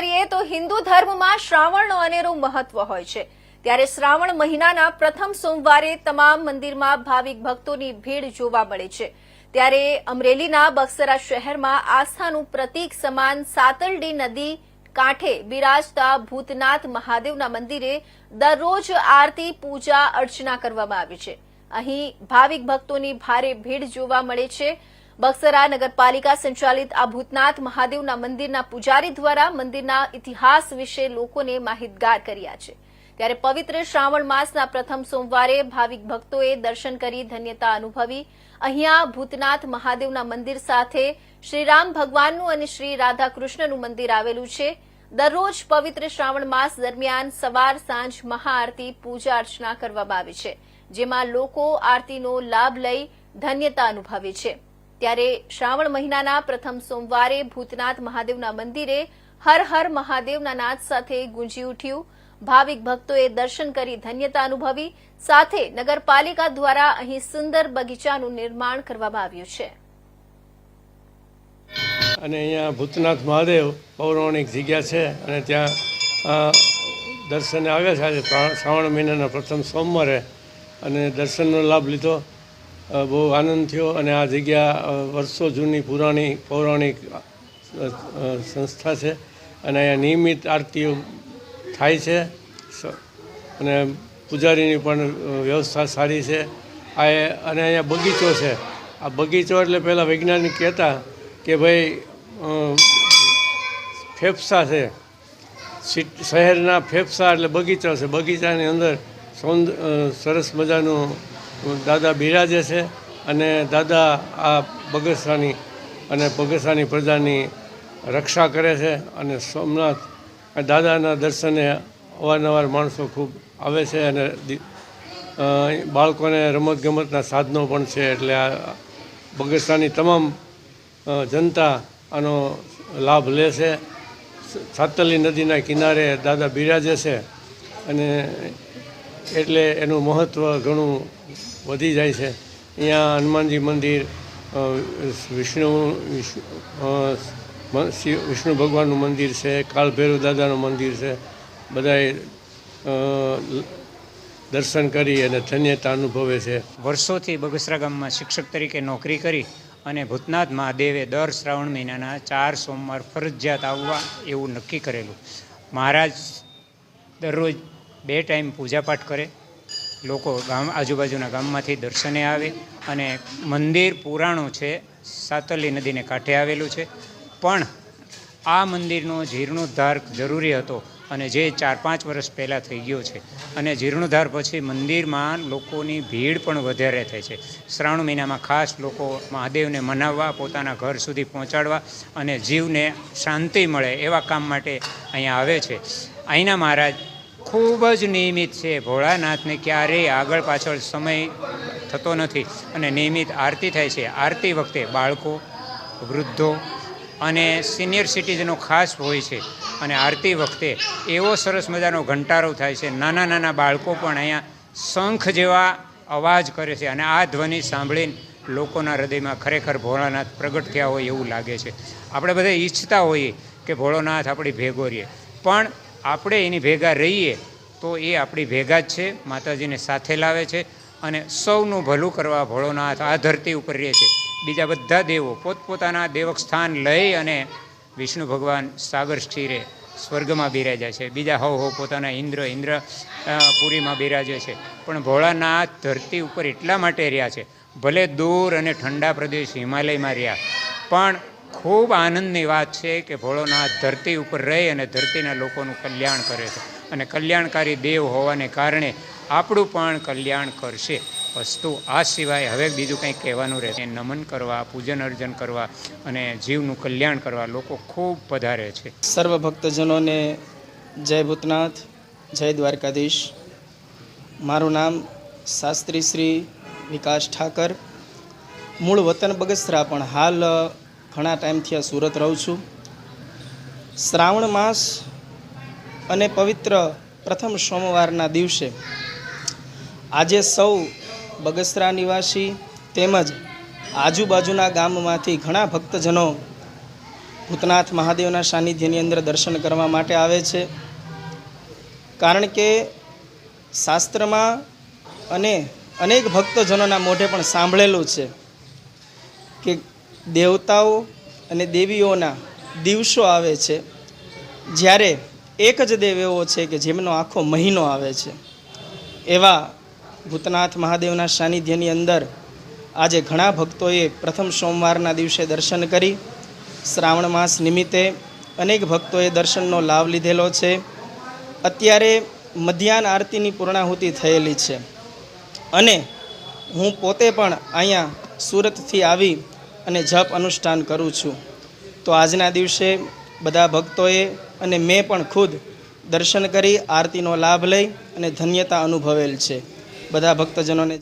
કરીએ તો હિન્દુ ધર્મમાં શ્રાવણનો અનેરું મહત્વ હોય છે. ત્યારે શ્રાવણ મહિનાના પ્રથમ સોમવારે તમામ મંદિરમાં ભાવિક ભક્તોની ભીડ જોવા મળે છે. ત્યારે અમરેલીના બક્સરા શહેરમાં આસ્થાનું પ્રતીક સમાન સાતલડી નદી કાંઠે બિરાજતા ભૂતનાથ મહાદેવના મંદિરે દરરોજ આરતી, પૂજા, અર્ચના કરવામાં આવે છે. અહીં ભાવિક ભક્તોની ભારે ભીડ જોવા મળે છે. બક્સરા નગરપાલિકા સંચાલિત આ ભૂતનાથ મહાદેવના મંદિરના પૂજારી દ્વારા મંદિરના ઇતિહાસ વિશે લોકોને માહિતગાર કર્યા છે. ત્યારે પવિત્ર શ્રાવણ માસના પ્રથમ સોમવારે ભાવિક ભક્તોએ દર્શન કરી ધન્યતા અનુભવી. અહીંયા ભૂતનાથ મહાદેવના મંદિર સાથે શ્રીરામ ભગવાનનું અને શ્રી રાધાકૃષ્ણનું મંદિર આવેલું છે. દરરોજ પવિત્ર શ્રાવણ માસ દરમિયાન સવાર સાંજ મહાઆરતી પૂજા અર્ચના કરવામાં આવે છે, જેમાં લોકો આરતીનો લાભ લઈ ધન્યતા અનુભવે છે. ત્યારે શ્રાવણ મહિનાના પ્રથમ સોમવારે ભૂતનાથ મહાદેવના મંદિરે હર હર મહાદેવના નાદ સાથે ગુંજી ઉઠ્યું. ભાવિક ભક્તોએ દર્શન કરી ધન્યતા અનુભવી. સાથે નગરપાલિકા દ્વારા અહીં સુંદર બગીચાનું નિર્માણ કરવામાં આવ્યું છે. અને અહીંયા ભૂતનાથ મહાદેવ પૌરાણિક જગ્યા છે અને ત્યાં દર્શને આવ્યા છે આજે શ્રાવણ મહિનાના પ્રથમ સોમવારે. અને દર્શનનો લાભ લીધો. બહુ આનંદ થયો અને આ જગ્યા વર્ષો જૂની પુરાણી, પૌરાણિક સંસ્થા છે અને અહીંયા નિયમિત આરતીઓ થાય છે. અને પૂજારીની પણ વ્યવસ્થા સારી છે. આ અને અહીંયા બગીચો છે. આ બગીચો એટલે પહેલાં વૈજ્ઞાનિક કહેતા કે ભાઈ ફેફસા છે. શહેરના ફેફસા એટલે બગીચો છે. બગીચાની અંદર સૌંદ સરસ મજાનું દાદા બિરાજે છે અને દાદા આ બગસરાની અને બગસરાની પ્રજાની રક્ષા કરે છે અને સોમનાથ દાદાના દર્શને અવારનવાર માણસો ખૂબ આવે છે અને બાળકોને રમતગમતના સાધનો પણ છે એટલે આ બગસરાની તમામ જનતા આનો લાભ લે છે. સાતલી નદીના કિનારે દાદા બિરાજે છે અને એટલે એનું મહત્ત્વ ઘણું વધી જાય છે. અહીંયા હનુમાનજી મંદિર વિષ્ણુ વિષ્ણુ ભગવાનનું મંદિર છે કાળભૈરવ દાદાનું મંદિર છે. બધાએ દર્શન કરી અને ધન્યતા અનુભવે છે. વર્ષોથી બગસરા ગામમાં શિક્ષક તરીકે નોકરી કરી અને ભૂતનાથ મહાદેવે દર શ્રાવણ મહિનાના ચાર સોમવાર ફરજિયાત આવવા એવું નક્કી કરેલું. મહારાજ દરરોજ બે ટાઈમ પૂજાપાઠ કરે. લોકો ગામ, આજુબાજુના ગામમાંથી દર્શને આવે અને મંદિર પુરાણું છે, સાતલી નદીને કાંઠે આવેલું છે. પણ આ મંદિરનો જીર્ણોદ્ધાર જરૂરી હતો અને જે ચાર પાંચ વર્ષ પહેલાં થઈ ગયો છે. અને જીર્ણોદ્ધાર પછી મંદિરમાં લોકોની ભીડ પણ વધારે થાય છે. શ્રાવણ મહિનામાં ખાસ લોકો મહાદેવને મનાવવા, પોતાના ઘર સુધી પહોંચાડવા અને જીવને શાંતિ મળે એવા કામ માટે અહીંયા આવે છે. અહીંના મહારાજ ખૂબ જ નિયમિત છે. ભોળાનાથને ક્યારેય આગળ પાછળ સમય થતો નથી અને નિયમિત આરતી થાય છે. આરતી વખતે બાળકો, વૃદ્ધો અને સિનિયર સિટીઝનો ખાસ હોય છે અને આરતી વખતે એવો સરસ મજાનો ઘંટારો થાય છે. નાના નાના બાળકો પણ અહીંયા શંખ જેવા અવાજ કરે છે અને આ ધ્વનિ સાંભળીને લોકોના હૃદયમાં ખરેખર ભોળાનાથ પ્રગટ થયા હોય એવું લાગે છે. આપણે બધા ઈચ્છતા હોઈએ કે ભોળોનાથ આપણી ભેગો રહીએ. પણ આપણે એની ભેગા રહીએ તો એ આપણી ભેગા જ છે, માતાજીને સાથે લાવે છે અને સૌનું ભલું કરવા ભોળોનાથ આ ધરતી ઉપર રહે છે. બીજા બધા દેવો પોતપોતાના દેવક સ્થાન લઈ અને વિષ્ણુ ભગવાન સાગર સ્થિરે સ્વર્ગમાં બિરાજ્યા છે. બીજા હવ હવ પોતાના ઇન્દ્ર ઇન્દ્ર પુરીમાં બિરાજે છે. પણ ભોળાનાથ ધરતી ઉપર એટલા માટે રહ્યા છે. ભલે દૂર અને ઠંડા પ્રદેશ હિમાલયમાં રહ્યા, પણ ખૂબ આનંદની વાત છે કે ભોળોનાથ ધરતી ઉપર રહી અને ધરતીના લોકોનું કલ્યાણ કરે છે. અને કલ્યાણકારી દેવ હોવાને કારણે આપણું પણ કલ્યાણ કરશે. વસ્તુ આ સિવાય હવે બીજું કંઈ કહેવાનું રહે નમન કરવા, પૂજન અર્જન કરવા અને જીવનું કલ્યાણ કરવા લોકો ખૂબ પધારે છે. સર્વ ભક્તજનોને જય ભૂતનાથ, જય દ્વારકાધીશ. મારું નામ શાસ્ત્રી શ્રી વિકાસ ઠાકર. મૂળ વતન બગસરા, પણ હાલ ઘણા ટાઈમથી આ સુરત રહું છું. શ્રાવણ માસ અને પવિત્ર પ્રથમ સોમવારના દિવસે આજે સૌ બગસરા નિવાસી તેમજ આજુબાજુના ગામમાંથી ઘણા ભક્તજનો ભૂતનાથ મહાદેવના સાનિધ્યની અંદર દર્શન કરવા માટે આવે છે. કારણ કે શાસ્ત્રમાં અને અનેક ભક્તજનોના મોઢે પણ સાંભળેલું છે કે દેવતાઓ અને દેવીઓના દિવસો આવે છે. જ્યારે એક જ દેવ એવો છે કે જેમનો આખો મહિનો આવે છે. એવા ભૂતનાથ મહાદેવના સાનિધ્યની અંદર આજે ઘણા ભક્તોએ પ્રથમ સોમવારના દિવસે દર્શન કરી. શ્રાવણ માસ નિમિત્તે અનેક ભક્તોએ દર્શનનો લાભ લીધેલો છે. અત્યારે મધ્યાહન આરતીની પૂર્ણાહુતિ થયેલી છે. અને હું પોતે પણ અહીંયા સુરતથી આવી અને જપ અનુષ્ઠાન કરું છું. તો આજના દિવસે બધા ભક્તોએ અને મેં પણ ખુદ દર્શન કરી, આરતીનો લાભ લઈ અને ધન્યતા અનુભવેલ છે. બધા ભક્તજનોને